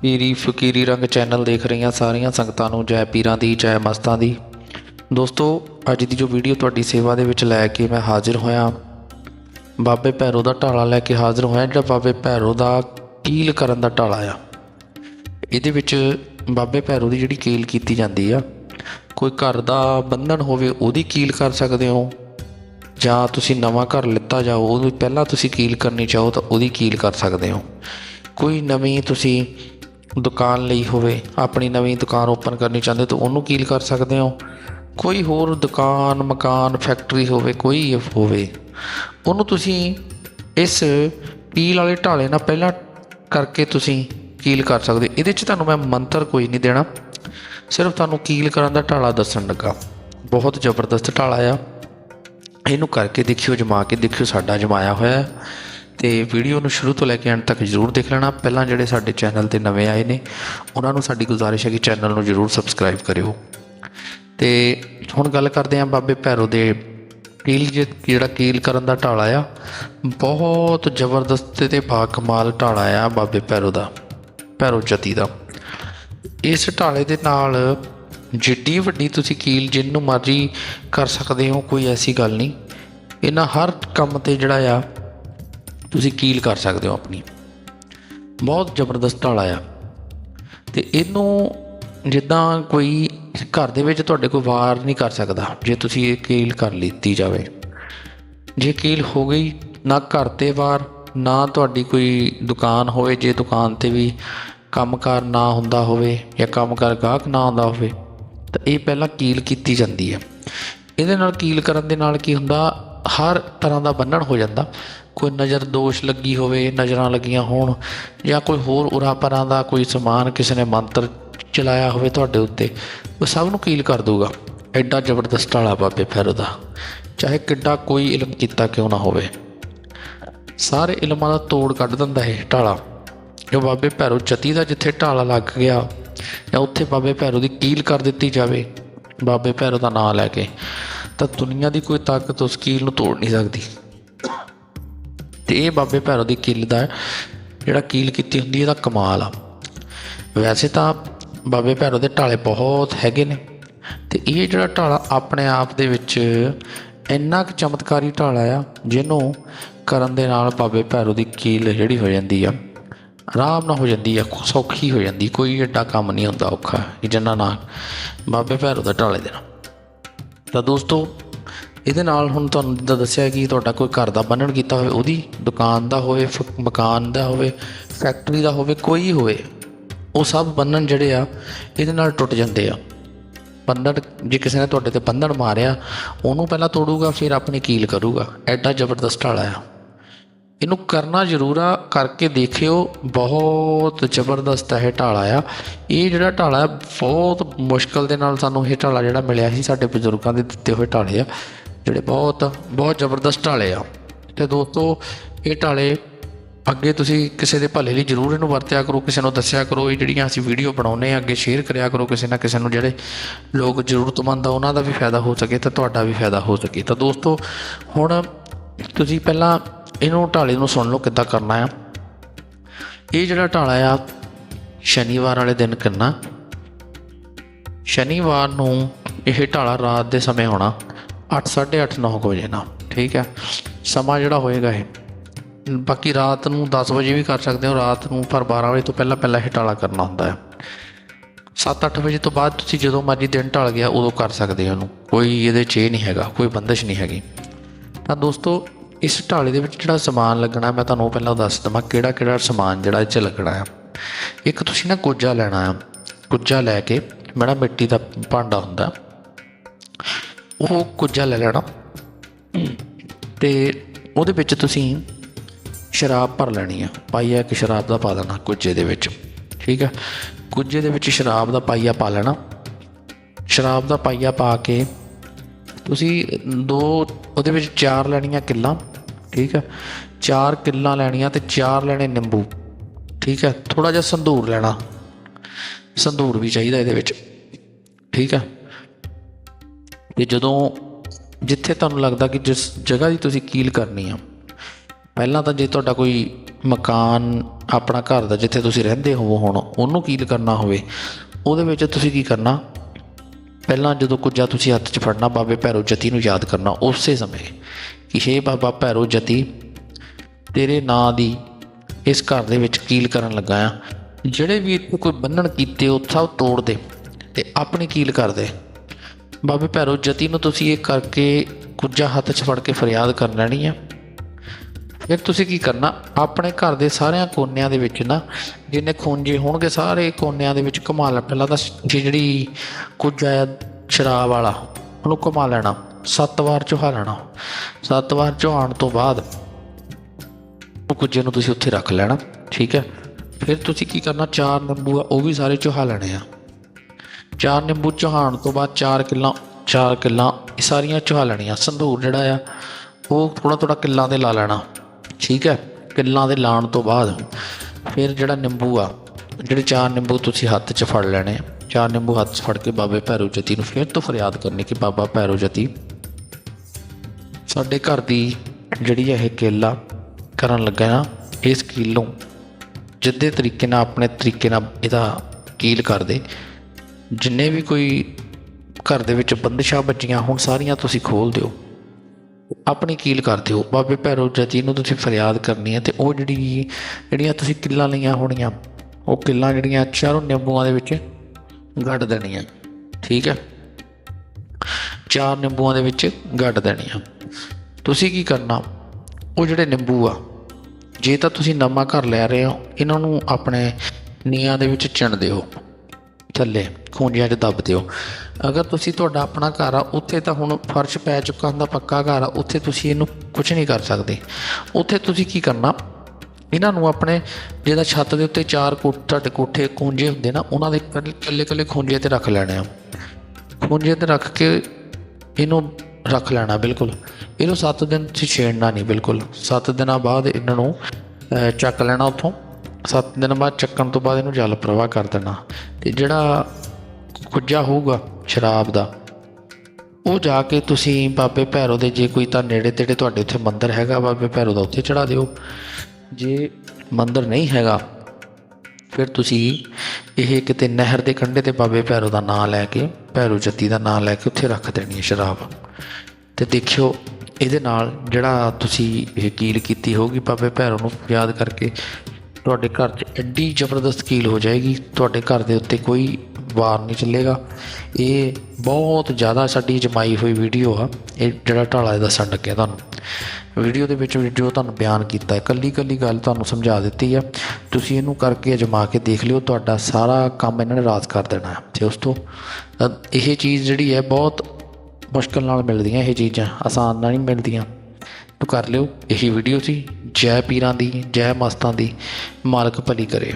ਪੀਰੀ ਫਕੀਰੀ ਰੰਗ ਚੈਨਲ ਦੇਖ ਰਹੀਆਂ ਸਾਰੀਆਂ ਸੰਗਤਾਂ ਨੂੰ ਜੈ ਪੀਰਾਂ ਦੀ, ਜੈ ਮਸਤਾਂ ਦੀ। ਦੋਸਤੋ, ਅੱਜ ਦੀ ਜੋ ਵੀਡੀਓ ਤੁਹਾਡੀ ਸੇਵਾ ਦੇ ਵਿੱਚ ਲੈ ਕੇ ਮੈਂ ਹਾਜ਼ਰ ਹੋਇਆ, ਬਾਬੇ ਭੈਰੋ ਦਾ ਢਾਲਾ ਲੈ ਕੇ ਹਾਜ਼ਰ ਹੋਇਆ, ਜਿਹੜਾ ਬਾਬੇ ਭੈਰੋ ਦਾ ਕੀਲ ਕਰਨ ਦਾ ਢਾਲਾ ਆ। ਇਹਦੇ ਵਿੱਚ ਬਾਬੇ ਭੈਰੋ ਦੀ ਜਿਹੜੀ ਕੀਲ ਕੀਤੀ ਜਾਂਦੀ ਆ, ਕੋਈ ਘਰ ਦਾ ਬੰਧਨ ਹੋਵੇ, ਉਹਦੀ ਕੀਲ ਕਰ ਸਕਦੇ ਹੋ। ਜਾਂ ਤੁਸੀਂ ਨਵਾਂ ਘਰ ਲਿੱਤਾ ਜਾਓ, ਉਹਨੂੰ ਪਹਿਲਾਂ ਤੁਸੀਂ ਕੀਲ ਕਰਨੀ ਚਾਹੋ ਤਾਂ ਉਹਦੀ ਕੀਲ ਕਰ ਸਕਦੇ ਹੋ। ਕੋਈ ਨਵੀਂ ਤੁਸੀਂ ਦੁਕਾਨ ਲਈ ਹੋਵੇ, ਆਪਣੀ ਨਵੀਂ ਦੁਕਾਨ ਓਪਨ ਕਰਨੀ ਚਾਹੁੰਦੇ ਤਾਂ ਉਹਨੂੰ ਕੀਲ ਕਰ ਸਕਦੇ ਹੋ। ਕੋਈ ਹੋਰ ਦੁਕਾਨ, ਮਕਾਨ, ਫੈਕਟਰੀ ਹੋਵੇ, ਕੋਈ ਹੋਵੇ, ਉਹਨੂੰ ਤੁਸੀਂ ਇਸ ਪੀਲ ਵਾਲੇ ਢਾਲੇ ਨਾਲ ਪਹਿਲਾਂ ਕਰਕੇ ਤੁਸੀਂ ਕੀਲ ਕਰ ਸਕਦੇ ਇਹਦੇ 'ਚ ਤੁਹਾਨੂੰ ਮੈਂ ਮੰਤਰ ਕੋਈ ਨਹੀਂ ਦੇਣਾ, ਸਿਰਫ ਤੁਹਾਨੂੰ ਕੀਲ ਕਰਨ ਦਾ ਢਾਲਾ ਦੱਸਣ ਲੱਗਾ। ਬਹੁਤ ਜ਼ਬਰਦਸਤ ਢਾਲਾ ਆ। ਇਹਨੂੰ ਕਰਕੇ ਦੇਖਿਓ, ਜਮਾ ਕੇ ਦੇਖਿਓ, ਸਾਡਾ ਜਮਾਇਆ ਹੋਇਆ ਹੈ। ਤੇ ਵੀਡੀਓ ਨੂੰ ਸ਼ੁਰੂ ਤੋਂ ਲੈ ਕੇ ਐਂਡ ਤੱਕ ਜ਼ਰੂਰ ਦੇਖ ਲੈਣਾ। ਪਹਿਲਾਂ ਜਿਹੜੇ ਸਾਡੇ ਚੈਨਲ ਤੇ ਨਵੇਂ ਆਏ ਨੇ, ਉਹਨਾਂ ਨੂੰ ਸਾਡੀ ਗੁਜ਼ਾਰਿਸ਼ ਹੈ ਕਿ ਚੈਨਲ ਨੂੰ ਜ਼ਰੂਰ ਸਬਸਕ੍ਰਾਈਬ ਕਰਿਓ। ਤੇ ਹੁਣ ਗੱਲ ਕਰਦੇ ਹਾਂ ਬਾਬੇ ਭੈਰੋ ਦੇ ਕੀਲ ਜਿਹੜਾ ਕੀਲ ਕਰਨ ਦਾ ਢਾਲਾ ਆ। ਬਹੁਤ ਜ਼ਬਰਦਸਤ ਤੇ ਬਾਕਮਾਲ ਢਾਲਾ ਆ ਬਾਬੇ ਭੈਰੋ ਦਾ, ਭੈਰੋ ਜਤੀ ਦਾ। ਇਸ ਢਾਲੇ ਦੇ ਨਾਲ ਜਿੱਡੀ ਵੱਡੀ ਤੁਸੀਂ ਕੀਲ ਜਿੰਨੂੰ ਮਰਜ਼ੀ ਕਰ ਸਕਦੇ ਹੋ, ਕੋਈ ਐਸੀ ਗੱਲ ਨਹੀਂ। ਇਹਨਾਂ ਹਰ ਕੰਮ ਤੇ ਜਿਹੜਾ ਆ, ਤੁਸੀਂ ਕੀਲ ਕਰ ਸਕਦੇ ਹੋ ਆਪਣੀ। ਬਹੁਤ ਜ਼ਬਰਦਸਤ ਢਾਲਾ ਆ ਤੇ ਇਹਨੂੰ ਜਿੱਦਾਂ ਕੋਈ ਘਰ ਦੇ ਵਿੱਚ ਤੁਹਾਡੇ ਕੋਈ ਵਾਰ ਨਹੀਂ ਕਰ ਸਕਦਾ, ਜੇ ਤੁਸੀਂ ਇਹ ਕੀਲ ਕਰ ਲਿੱਤੀ ਜਾਵੇ। ਜੇ ਕੀਲ ਹੋ ਗਈ, ਨਾ ਘਰ ਤੇ ਵਾਰ, ਨਾ ਤੁਹਾਡੀ ਕੋਈ ਦੁਕਾਨ ਹੋਵੇ, ਜੇ ਦੁਕਾਨ ਤੇ ਵੀ ਕੰਮਕਾਰ ਨਾ ਹੁੰਦਾ ਹੋਵੇ ਜਾਂ ਕੰਮਕਾਰ ਗਾਹਕ ਨਾ ਆਉਂਦਾ ਹੋਵੇ ਤਾਂ ਇਹ ਪਹਿਲਾਂ ਕੀਲ ਕੀਤੀ ਜਾਂਦੀ ਹੈ। ਇਹਦੇ ਨਾਲ ਕੀਲ ਕਰਨ ਦੇ ਨਾਲ ਕੀ ਹੁੰਦਾ? ਹਰ ਤਰ੍ਹਾਂ ਦਾ ਬੰਨਣ ਹੋ ਜਾਂਦਾ। ਕੋਈ ਨਜ਼ਰ ਦੋਸ਼ ਲੱਗੀ ਹੋਵੇ, ਨਜ਼ਰਾਂ ਲੱਗੀਆਂ ਹੋਣ, ਜਾਂ ਕੋਈ ਹੋਰ ਉਰਾ ਪਰਾਂ ਦਾ ਕੋਈ ਸਮਾਨ ਕਿਸੇ ਨੇ ਮੰਤਰ ਚਲਾਇਆ ਹੋਵੇ ਤੁਹਾਡੇ ਉੱਤੇ, ਉਹ ਸਭ ਨੂੰ ਕੀਲ ਕਰ ਦੂਗਾ ਐਡਾ ਜ਼ਬਰਦਸਤ ਢਾਲਾ ਬਾਬੇ ਫੈਰੋ ਦਾ। ਚਾਹੇ ਕਿੱਡਾ ਕੋਈ ਇਲਮ ਕੀਤਾ ਕਿਉਂ ਨਾ ਹੋਵੇ। ਸਾਰੇ ਇਲਮਾਂ ਦਾ ਤੋੜ ਕੱਢ ਦਿੰਦਾ ਇਹ ਢਾਲਾ ਜੋ ਬਾਬੇ ਭੈਰੋ ਚਤੀ ਦਾ ਜਿੱਥੇ ਢਾਲਾ ਲੱਗ ਗਿਆ ਜਾਂ ਉੱਥੇ ਬਾਬੇ ਭੈਰੋ ਦੀ ਕੀਲ ਕਰ ਦਿੱਤੀ ਜਾਵੇ, ਬਾਬੇ ਭੈਰੋ ਦਾ ਨਾਮ ਲੈ ਕੇ, ਤਾਂ ਦੁਨੀਆ ਦੀ ਕੋਈ ਤਾਕਤ ਉਸ ਕੀਲ ਨੂੰ ਤੋੜ ਨਹੀਂ ਸਕਦੀ। ਤੇ ਇਹ ਬਾਬੇ ਭੈਰੋ ਦੀ ਕੀਲ ਦਾ ਜਿਹੜਾ ਕੀਲ ਕੀਤੀ ਹੁੰਦੀ ਇਹਦਾ ਕਮਾਲ ਆ। ਵੈਸੇ ਤਾਂ ਬਾਬੇ ਭੈਰੋ ਦੇ ਢਾਲੇ ਬਹੁਤ ਹੈਗੇ ਨੇ, ਤੇ ਇਹ ਜਿਹੜਾ ਢਾਲਾ ਆਪਣੇ ਆਪ ਦੇ ਵਿੱਚ ਇੰਨਾ ਕੁ ਚਮਤਕਾਰੀ ਢਾਲਾ ਆ, ਜਿਹਨੂੰ ਕਰਨ ਦੇ ਨਾਲ ਬਾਬੇ ਭੈਰੋ ਦੀ ਕੀਲ ਜਿਹੜੀ ਹੋ ਜਾਂਦੀ ਆ। ਆਰਾਮ ਨਾਲ ਹੋ ਜਾਂਦੀ ਆ, ਸੌਖੀ ਹੋ ਜਾਂਦੀ, ਕੋਈ ਏਡਾ ਕੰਮ ਨਹੀਂ ਹੁੰਦਾ ਔਖਾ, ਕਿ ਜਿੰਨਾ ਨਾਲ ਬਾਬੇ ਭੈਰੋ ਦਾ ਢਾਲੇ ਦੇਣਾ। ਤਾਂ ਦੋਸਤੋ, ਇਹਦੇ ਨਾਲ ਹੁਣ ਤੁਹਾਨੂੰ ਜਿੱਦਾਂ ਦੱਸਿਆ ਕਿ ਤੁਹਾਡਾ ਕੋਈ ਘਰ ਦਾ ਬੰਨਣ ਕੀਤਾ ਹੋਵੇ, ਉਹਦੀ ਦੁਕਾਨ ਦਾ ਹੋਵੇ, ਫ- ਮਕਾਨ ਦਾ ਹੋਵੇ, ਫੈਕਟਰੀ ਦਾ ਹੋਵੇ, ਕੋਈ ਹੋਵੇ, ਉਹ ਸਭ ਬੰਨਣ ਜਿਹੜੇ ਆ, ਇਹਦੇ ਨਾਲ ਟੁੱਟ ਜਾਂਦੇ ਆ। ਬੰਧਨ ਜੇ ਕਿਸੇ ਨੇ ਤੁਹਾਡੇ ਤੇ ਬੰਧਨ ਮਾਰਿਆ, ਉਹਨੂੰ ਪਹਿਲਾਂ ਤੋੜੂਗਾ, ਫਿਰ ਆਪਣੀ ਕੀਲ ਕਰੂਗਾ। ਐਡਾ ਜ਼ਬਰਦਸਤ ਢਾਲਾ ਆ। ਇਹਨੂੰ ਕਰਨਾ ਜ਼ਰੂਰ ਆ, ਕਰਕੇ ਦੇਖਿਓ, ਬਹੁਤ ਜ਼ਬਰਦਸਤ ਹੈ ਇਹ ਢਾਲਾ ਆ। ਇਹ ਜਿਹੜਾ ਢਾਲਾ ਬਹੁਤ ਮੁਸ਼ਕਲ ਦੇ ਨਾਲ ਸਾਨੂੰ ਇਹ ਢਾਲਾ ਜਿਹੜਾ ਮਿਲਿਆ ਸੀ, ਸਾਡੇ ਬਜ਼ੁਰਗਾਂ ਦੇ ਦਿੱਤੇ ਹੋਏ ਢਾਲੇ ਆ, ਜਿਹੜੇ ਬਹੁਤ ਬਹੁਤ ਜ਼ਬਰਦਸਤ ਢਾਲੇ ਆ। ਤੇ ਦੋਸਤੋ, ਇਹ ਢਾਲੇ ਅੱਗੇ ਤੁਸੀਂ ਕਿਸੇ ਦੇ ਭਲੇ ਲਈ ਜ਼ਰੂਰ ਇਹਨੂੰ ਵਰਤਿਆ ਕਰੋ, ਕਿਸੇ ਨੂੰ ਦੱਸਿਆ ਕਰੋ। ਇਹ ਜਿਹੜੀਆਂ ਅਸੀਂ ਵੀਡੀਓ ਬਣਾਉਨੇ ਆ, ਅੱਗੇ ਸ਼ੇਅਰ ਕਰਿਆ ਕਰੋ, ਕਿਸੇ ਨਾ ਕਿਸੇ ਨੂੰ ਜਿਹੜੇ ਲੋਕ ਜ਼ਰੂਰਤਮੰਦ ਆ, ਉਹਨਾਂ ਦਾ ਵੀ ਫਾਇਦਾ ਹੋ ਸਕੇ ਤੇ ਤੁਹਾਡਾ ਵੀ ਫਾਇਦਾ ਹੋ ਸਕੇ। ਤਾਂ ਦੋਸਤੋ, ਹੁਣ ਤੁਸੀਂ ਪਹਿਲਾਂ ਇਹਨੂੰ ਢਾਲੇ ਨੂੰ ਸੁਣ ਲਓ ਕਿੱਦਾਂ ਕਰਨਾ ਆ। ਇਹ ਜਿਹੜਾ ਢਾਲਾ ਆ, ਸ਼ਨੀਵਾਰ ਵਾਲੇ ਦਿਨ ਕਰਨਾ ਸ਼ਨੀਵਾਰ ਨੂੰ ਇਹ ਢਾਲਾ ਰਾਤ ਦੇ ਸਮੇਂ ਹੋਣਾ 8:30 9 ਵਜੇ ਨਾਲ ਠੀਕ ਹੈ ਸਮਾਂ ਜਿਹੜਾ ਹੋਏਗਾ ਇਹ। ਬਾਕੀ ਰਾਤ ਨੂੰ 10 ਵਜੇ ਵੀ ਕਰ ਸਕਦੇ ਹੋ, ਰਾਤ ਨੂੰ ਪਰ 12 ਵਜੇ ਤੋਂ ਪਹਿਲਾਂ ਪਹਿਲਾਂ ਇਹ ਢਾਲਾ ਕਰਨਾ ਹੁੰਦਾ ਹੈ 7-8 ਵਜੇ ਤੋਂ ਬਾਅਦ ਤੁਸੀਂ ਜਦੋਂ ਮਰਜ਼ੀ ਦਿਨ ਢਲ ਗਿਆ, ਉਦੋਂ ਕਰ ਸਕਦੇ ਹੋ ਉਹਨੂੰ ਕੋਈ ਇਹਦੇ 'ਚ ਇਹ ਨਹੀਂ ਹੈਗਾ, ਕੋਈ ਬੰਦਿਸ਼ ਨਹੀਂ ਹੈਗੀ। ਤਾਂ ਦੋਸਤੋ ਇਸ ਢਾਲੇ ਦੇ ਵਿੱਚ ਜਿਹੜਾ ਸਮਾਨ ਲੱਗਣਾ, ਮੈਂ ਤੁਹਾਨੂੰ ਪਹਿਲਾਂ ਦੱਸ ਦਵਾਂ ਕਿਹੜਾ ਕਿਹੜਾ ਸਮਾਨ ਜਿਹੜਾ ਇਹ 'ਚ ਲੱਗਣਾ ਆ। ਇੱਕ ਤੁਸੀਂ ਨਾ ਕੋਜਾ ਲੈਣਾ ਆ। ਕੁੱਜਾ ਲੈ ਕੇ ਮੇਰਾ ਮਿੱਟੀ ਦਾ ਭਾਂਡਾ ਹੁੰਦਾ। ਉਹ ਕੁੱਜਾ ਲੈ ਲੈਣਾ। ਤੇ ਉਹਦੇ ਵਿੱਚ ਤੁਸੀਂ ਸ਼ਰਾਬ ਭਰ ਲੈਣੀ ਆ। ਪਾਈਆ ਇੱਕ ਸ਼ਰਾਬ ਦਾ ਪਾ ਦੇਣਾ ਕੁੱਜੇ ਦੇ ਵਿੱਚ। ਠੀਕ ਆ? ਕੁੱਜੇ ਦੇ ਵਿੱਚ ਸ਼ਰਾਬ ਦਾ ਪਾਈਆ ਪਾ ਲੈਣਾ। ਸ਼ਰਾਬ ਦਾ ਪਾਈਆ ਪਾ ਕੇ ਤੁਸੀਂ ਦੋ, ਉਹਦੇ ਵਿੱਚ ਚਾਰ ਲੈਣੀਆਂ ਕਿੱਲਾਂ। ਠੀਕ ਹੈ ਚਾਰ ਕਿੱਲਾਂ ਲੈਣੀਆਂ ਤੇ ਚਾਰ ਲੈਣੇ ਨਿੰਬੂ। ਠੀਕ ਹੈ ਥੋੜਾ ਜਿਹਾ ਸੰਧੂਰ ਲੈਣਾ। ਸੰਧੂਰ ਵੀ ਚਾਹੀਦਾ ਇਹਦੇ ਵਿੱਚ। ਠੀਕ ਹੈ ਤੇ ਜਦੋਂ ਜਿੱਥੇ ਤੁਹਾਨੂੰ ਲੱਗਦਾ ਕਿ ਜਿਸ ਜਗ੍ਹਾ ਦੀ ਤੁਸੀਂ ਕੀਲ ਕਰਨੀ ਆ, ਪਹਿਲਾਂ ਤਾਂ ਜੇ ਤੁਹਾਡਾ ਕੋਈ ਮਕਾਨ ਆਪਣਾ ਘਰ ਦਾ ਜਿੱਥੇ ਤੁਸੀਂ ਰਹਿੰਦੇ ਹੋਵੋ ਹੁਣ, ਉਹਨੂੰ ਕੀਲ ਕਰਨਾ ਹੋਵੇ, ਉਹਦੇ ਵਿੱਚ ਤੁਸੀਂ ਕੀ ਕਰਨਾ? ਪਹਿਲਾਂ ਜਦੋਂ ਕੁੱਜਾ ਤੁਸੀਂ ਹੱਥ 'ਚ ਫੜਨਾ, ਬਾਬੇ ਭੈਰੋ ਜਤੀ ਨੂੰ ਯਾਦ ਕਰਨਾ, ਉਸੇ ਸਮੇਂ। ਕਿ ਹੇ ਬਾਬਾ ਭੈਰੋ ਜਤੀ, ਤੇਰੇ ਨਾਂ ਦੀ ਇਸ ਘਰ ਦੇ ਵਿੱਚ ਕੀਲ ਕਰਨ ਲੱਗਾ ਆ। ਜਿਹੜੇ ਵੀ ਇੱਥੇ ਕੋਈ ਬੰਨਣ ਕੀਤੇ, ਉਹ ਸਭ ਤੋੜ ਦੇ ਤੇ ਆਪਣੀ ਕੀਲ ਕਰ ਦੇ। ਬਾਬੇ ਭੈਰੋ ਜਤੀ ਨੂੰ ਤੁਸੀਂ ਇਹ ਕਰਕੇ ਕੁੱਜਾ ਹੱਥ 'ਚ ਫੜ ਕੇ ਫਰਿਆਦ ਕਰ ਲੈਣੀ ਆ। ਫਿਰ ਤੁਸੀਂ ਕੀ ਕਰਨਾ? ਆਪਣੇ ਘਰ ਦੇ ਸਾਰਿਆਂ ਕੋਨਿਆਂ ਦੇ ਵਿੱਚ ਨਾ, ਜਿੰਨੇ ਖੂੰਜੇ ਹੋਣਗੇ, ਸਾਰੇ ਕੋਨਿਆਂ ਦੇ ਵਿੱਚ ਘੁਮਾ ਲੈ ਪਹਿਲਾਂ ਤਾਂ ਇਹ ਜਿਹੜੀ ਕੁਝ ਆਇਆ ਸ਼ਰਾਬ ਵਾਲਾ, ਉਹਨੂੰ ਘੁਮਾ ਲੈਣਾ। ਸੱਤ ਵਾਰ ਚੁਹਾ ਲੈਣਾ ਸੱਤ ਵਾਰ ਚੁਹਾਣ ਤੋਂ ਬਾਅਦ ਉਹ ਕੁਝੇ ਨੂੰ ਤੁਸੀਂ ਉੱਥੇ ਰੱਖ ਲੈਣਾ, ਠੀਕ ਹੈ? ਫਿਰ ਤੁਸੀਂ ਕੀ ਕਰਨਾ, ਚਾਰ ਨਿੰਬੂ ਆ, ਉਹ ਵੀ ਸਾਰੇ ਚੁਹਾ ਲੈਣੇ ਆ। ਚਾਰ ਨਿੰਬੂ ਚੁਹਾਣ ਤੋਂ ਬਾਅਦ ਚਾਰ ਕਿੱਲਾਂ ਚਾਰ ਕਿੱਲਾਂ, ਇਹ ਸਾਰੀਆਂ ਚੁਹਾ ਲੈਣੀਆਂ। ਸੰਧੂਰ ਜਿਹੜਾ ਆ, ਉਹ ਥੋੜਾ ਥੋੜਾ ਕਿੱਲਾਂ ਤੇ ਲਾ ਲੈਣਾ, ਠੀਕ ਹੈ? ਕਿੱਲਾਂ ਦੇ ਲਾਣ ਤੋਂ ਬਾਅਦ ਫਿਰ ਜਿਹੜਾ ਨਿੰਬੂ ਆ, ਜਿਹੜੇ ਚਾਰ ਨਿੰਬੂ ਤੁਸੀਂ ਹੱਥ 'ਚ ਫੜ ਲੈਣੇ, ਚਾਰ ਨਿੰਬੂ ਹੱਥ 'ਚ ਫੜ ਕੇ ਬਾਬੇ ਭੈਰੋ ਜਤੀ ਨੂੰ ਫਿਰ ਤੋਂ ਫਰਿਆਦ ਕਰਨੀ ਕਿ ਬਾਬਾ ਭੈਰੋ ਜਤੀ ਸਾਡੇ ਘਰ ਦੀ ਜਿਹੜੀ ਇਹ ਕੇਲਾ ਕਰਨ ਲੱਗਾ ਨਾ ਇਸ ਕੀਲ ਨੂੰ, ਜਿੱਦੇ ਤਰੀਕੇ ਨਾਲ ਆਪਣੇ ਤਰੀਕੇ ਨਾਲ ਇਹਦਾ ਕੀਲ ਕਰਦੇ। ਜਿੰਨੇ ਵੀ ਕੋਈ ਘਰ ਦੇ ਵਿੱਚ ਬੰਦਸ਼ਾਂ ਬੱਚੀਆਂ ਹੁਣ ਸਾਰੀਆਂ ਤੁਸੀਂ ਖੋਲ ਦਿਓ। ਆਪਣੀ ਕੀਲ ਕਰ ਦਿਓ। ਬਾਬੇ ਭੈਰੋ ਜਤੀ ਨੂੰ ਤੁਸੀਂ ਫਰਿਆਦ ਕਰਨੀ ਹੈ ਤੇ ਉਹ ਜਿਹੜੀ ਜਿਹੜੀਆਂ ਤੁਸੀਂ ਕਿੱਲਾਂ ਲਈਆਂ ਹੋਣੀਆਂ, ਉਹ ਕਿੱਲਾਂ ਜਿਹੜੀਆਂ ਚਾਰੋਂ ਨਿੰਬੂਆਂ ਦੇ ਵਿੱਚ ਗੱਡ ਦੇਣੀਆਂ। ਠੀਕ ਹੈ ਚਾਰ ਨਿੰਬੂਆਂ ਦੇ ਵਿੱਚ ਗੱਡ ਦੇਣੀਆਂ। ਤੁਸੀਂ ਕੀ ਕਰਨਾ? ਉਹ ਜਿਹੜੇ ਨਿੰਬੂ ਆ, ਜੇ ਤਾਂ ਤੁਸੀਂ ਨਵਾਂ ਘਰ ਲੈ ਰਹੇ ਹੋ, ਇਹਨਾਂ ਨੂੰ ਆਪਣੇ ਨੀਆਂ ਦੇ ਵਿੱਚ ਚਿਣ ਦਿਓ, ਥੱਲੇ ਖੂੰਜਿਆਂ 'ਚ ਦੱਬ ਦਿਓ। ਅਗਰ ਤੁਸੀਂ ਤੁਹਾਡਾ ਆਪਣਾ ਘਰ ਆ, ਉੱਥੇ ਤਾਂ ਹੁਣ ਫਰਸ਼ ਪੈ ਚੁੱਕਾ ਹੁੰਦਾ, ਪੱਕਾ ਘਰ ਆ, ਉੱਥੇ ਤੁਸੀਂ ਇਹਨੂੰ ਕੁਝ ਨਹੀਂ ਕਰ ਸਕਦੇ। ਉੱਥੇ ਤੁਸੀਂ ਕੀ ਕਰਨਾ? ਇਹਨਾਂ ਨੂੰ ਆਪਣੇ ਜਿਹਦਾ ਛੱਤ ਦੇ ਉੱਤੇ ਚਾਰ ਕੋਠ, ਤੁਹਾਡੇ ਕੋਠੇ ਖੂੰਜੇ ਹੁੰਦੇ ਨਾ, ਉਹਨਾਂ ਦੇ ਇਕੱਲੇ ਇਕੱਲੇ ਖੂੰਜੇ ਤੇ ਰੱਖ ਲੈਣੇ ਆ। ਖੂੰਜੇ ਤੇ ਰੱਖ ਕੇ ਇਹਨੂੰ ਰੱਖ ਲੈਣਾ, ਬਿਲਕੁਲ। ਇਹਨੂੰ 7 ਦਿਨ ਤੁਸੀਂ ਛੇੜਨਾ ਨਹੀਂ, ਬਿਲਕੁਲ। 7 ਦਿਨਾਂ ਬਾਅਦ ਇਹਨਾਂ ਨੂੰ ਚੱਕ ਲੈਣਾ ਉੱਥੋਂ। 7 ਦਿਨ ਬਾਅਦ ਚੱਕਣ ਤੋਂ ਬਾਅਦ ਇਹਨੂੰ ਜਲ ਪ੍ਰਵਾਹ ਕਰ ਦੇਣਾ। ਤੇ ਜਿਹੜਾ ਕੁੱਜਾ ਹੋਊਗਾ ਸ਼ਰਾਬ ਦਾ, ਉਹ ਜਾ ਕੇ ਤੁਸੀਂ ਬਾਬੇ ਭੈਰੋ ਦੇ ਜੇ ਕੋਈ ਤਾਂ ਨੇੜੇ ਤੇੜੇ ਤੁਹਾਡੇ ਉੱਥੇ ਮੰਦਿਰ ਹੈਗਾ, ਬਾਬੇ ਭੈਰੋ ਦਾ ਉੱਥੇ ਚੜਾ ਦਿਓ। ਜੇ ਮੰਦਿਰ ਨਹੀਂ ਹੈਗਾ, ਫਿਰ ਤੁਸੀਂ ਇਹ ਕਿਤੇ ਨਹਿਰ ਦੇ ਕੰਢੇ ਤੇ ਬਾਬੇ ਭੈਰੋ ਦਾ ਨਾਮ ਲੈ ਕੇ, ਭੈਰੋ ਜੱਤੀ ਦਾ ਨਾਮ ਲੈ ਕੇ ਉੱਥੇ ਰੱਖ ਦੇਣੀ ਹੈ ਸ਼ਰਾਬ। ਤੇ ਦੇਖਿਓ, ਇਹਦੇ ਨਾਲ ਜਿਹੜਾ ਤੁਸੀਂ ਇਹ ਕੀਲ ਕੀਤੀ ਹੋਗੀ ਬਾਬੇ ਭੈਰੋ ਨੂੰ ਯਾਦ ਕਰਕੇ, ਤੁਹਾਡੇ ਘਰ 'ਚ ਐਡੀ ਜ਼ਬਰਦਸਤ ਕੀਲ ਹੋ ਜਾਏਗੀ, ਤੁਹਾਡੇ ਘਰ ਦੇ ਉੱਤੇ ਕੋਈ ਵਾਰ ਨਹੀਂ ਚੱਲੇਗਾ। ਇਹ ਬਹੁਤ ਜ਼ਿਆਦਾ ਸਾਡੀ ਜਮਾਈ ਹੋਈ ਵੀਡੀਓ ਆ, ਇਹ ਜਿਹੜਾ ਢਾਲਾ ਦੱਸਣ ਲੱਗਿਆ ਤੁਹਾਨੂੰ। ਵੀਡੀਓ ਦੇ ਵਿੱਚ ਜੋ ਤੁਹਾਨੂੰ ਬਿਆਨ ਕੀਤਾ ਹੈ ਕੱਲੀ ਕੱਲੀ ਗੱਲ ਤੁਹਾਨੂੰ ਸਮਝਾ ਦਿੱਤੀ ਆ। ਤੁਸੀਂ ਇਹਨੂੰ ਕਰਕੇ ਅਜਮਾ ਕੇ ਦੇਖ ਲਿਓ, ਤੁਹਾਡਾ ਸਾਰਾ ਕੰਮ ਇਹਨਾਂ ਨੇ ਰਾਜ ਕਰ ਦੇਣਾ ਹੈ। ਤੇ ਉਸ ਤੋਂ ਇਹ ਚੀਜ਼ ਜਿਹੜੀ ਹੈ ਬਹੁਤ ਮੁਸ਼ਕਲ ਨਾਲ ਮਿਲਦੀਆਂ ਇਹ ਚੀਜ਼ਾਂ, ਆਸਾਨ ਨਾਲ ਨਹੀਂ ਮਿਲਦੀਆਂ। ਤੂੰ ਕਰ ਲਿਓ, ਇਹੀ ਵੀਡੀਓ ਸੀ। ਜੈ ਪੀਰਾਂ ਦੀ, ਜੈ ਮਸਤਾਂ ਦੀ, ਮਾਲਕ ਭਲੀ ਕਰੇ।